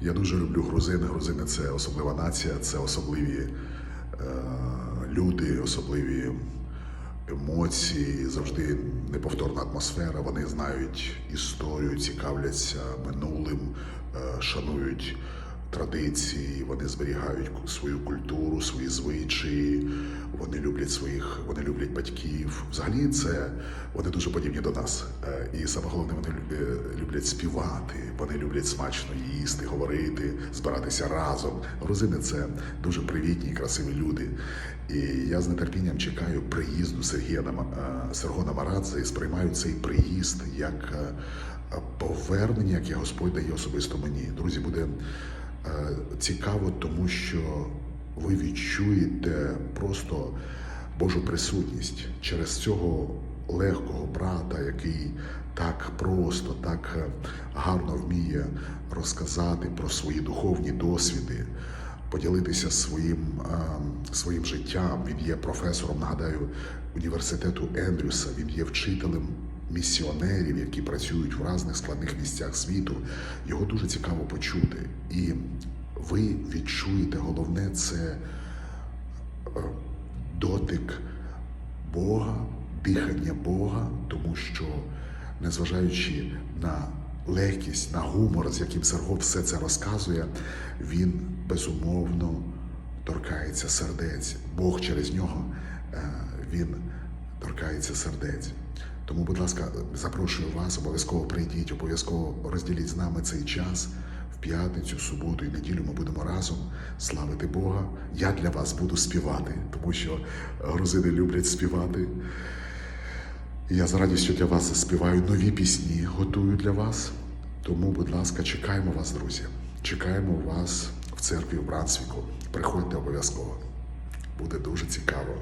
Я дуже люблю грузини. Грузини це особлива нація, це особливі е, люди, особливі емоції, завжди неповторна атмосфера. Вони знають історію, цікавляться минулим, е, шанують традиції, вони зберігають свою культуру, свої звичаї, вони люблять своїх, вони люблять батьків. Взагалі, це вони дуже подібні до нас. Е, І саме головне, вони е, люблять співати, вони люблять смачно їсти, говорити, збиратися разом. Грузини це дуже привітні, і красиві люди. І я з нетерпінням чекаю приїзду Сергія Нама- е, Сергона Марадзе і сприймаю цей приїзд як повернення, яке Господь дає особисто мені. Друзі, буде цікаво, тому що ви відчуєте просто Божу присутність через цього легкого брата, який так просто, так е, гарно вміє розказати про свої духовні досвіди, поділитися своїм, е, своїм життям. Він є професором, нагадаю, університету Ендрюса. Він є вчителем місіонерів, які працюють в різних складних місцях світу. Його дуже цікаво почути. І ви відчуєте, головне це е, дотик Бога, дихання Бога, тому що, незважаючи на легкість, на гумор, з яким Серго все це розказує, він безумовно торкається сердець. Бог через нього е, він торкається сердець. Тому, будь ласка, запрошую вас, обов'язково прийдіть, обов'язково розділіть з нами цей час. В п'ятницю, суботу і неділю ми будемо разом славити Бога. Я для вас буду співати, тому що грузини люблять співати. Я з радістю для вас заспіваю нові пісні, готую для вас. Тому, будь ласка, чекаємо вас, друзі. Чекаємо вас в церкві в Брансвіку. Приходьте обов'язково. Буде дуже цікаво.